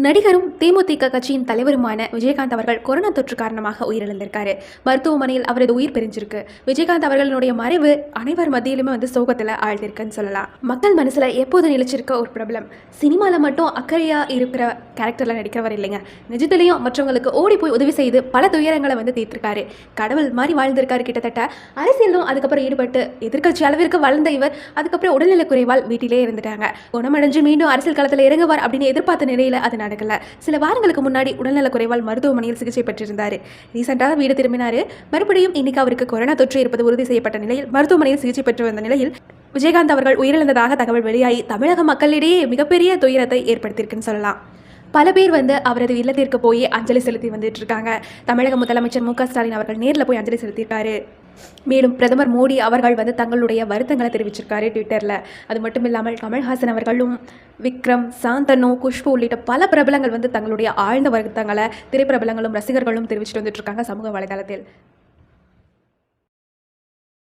நடிகரும் தேமுதிக கட்சியின் தலைவருமான விஜயகாந்த் அவர்கள் கொரோனா தொற்று காரணமாக உயிரிழந்திருக்காரு. மருத்துவமனையில் அவரது உயிர் பிரிஞ்சிருக்கு. விஜயகாந்த் அவர்களுடைய மறைவு அனைவர் மத்தியிலுமே வந்து சோகத்தில் ஆழ்ந்திருக்குன்னு சொல்லலாம். மக்கள் மனசுல எப்போது நிலைச்சிருக்க ஒரு பிரபலம்? சினிமாவில் மட்டும் அக்கறையா இருக்கிற கேரக்டர்ல நடிக்கிறவர் இல்லைங்க. நிஜத்திலையும் மற்றவங்களுக்கு ஓடி போய் உதவி செய்து பல துயரங்களை வந்து தீர்த்திருக்காரு. கடவுள் மாதிரி வாழ்ந்திருக்காரு கிட்டத்தட்ட. அரசியலும் அதுக்கப்புறம் ஈடுபட்டு எதிர்க்கட்சி அளவிற்கு வளர்ந்த இவர் அதுக்கப்புறம் உடல்நலக் குறைவால் வீட்டிலே இருந்துட்டாங்க. குணமடைஞ்சு மீண்டும் அரசியல் களத்தில் இறங்குவார் அப்படின்னு எதிர்பார்த்த நிலையில அது நடக்கல. சில வாரங்களுக்கு முன்னாடி உடல்நலக் குறைவால் மருத்துவமனையில் சிகிச்சை பெற்றிருந்தார். ரீசெண்டாக வீடு திரும்பினார். மறுபடியும் இன்னைக்கு அவருக்கு கொரோனா தொற்று இருப்பது உறுதி செய்யப்பட்ட நிலையில் மருத்துவமனையில் சிகிச்சை பெற்று வந்த நிலையில் விஜயகாந்த் அவர்கள் உயிரிழந்ததாக தகவல் வெளியாகி தமிழக மக்களிடையே மிகப்பெரிய துயரத்தை ஏற்படுத்தியிருக்குன்னு சொல்லலாம். பல பேர் வந்து அவரது இல்லத்திற்கு போய் அஞ்சலி செலுத்தி வந்துட்டு இருக்காங்க தமிழக முதலமைச்சர் மு ஸ்டாலின் அவர்கள் நேரில் போய் அஞ்சலி செலுத்தியிருக்காரு. மேலும் பிரதமர் மோடி அவர்கள் வந்து தங்களுடைய வருத்தங்களை தெரிவிச்சிருக்காரு ட்விட்டரில். அது மட்டும் இல்லாமல் கமல்ஹாசன் அவர்களும் விக்ரம் சாந்தனு குஷ்பு உள்ளிட்ட பல பிரபலங்கள் வந்து தங்களுடைய ஆழ்ந்த வருத்தங்களை திரைப்பிரபலங்களும் ரசிகர்களும் தெரிவிச்சுட்டு வந்துட்டு இருக்காங்க சமூக வலைதளத்தில்.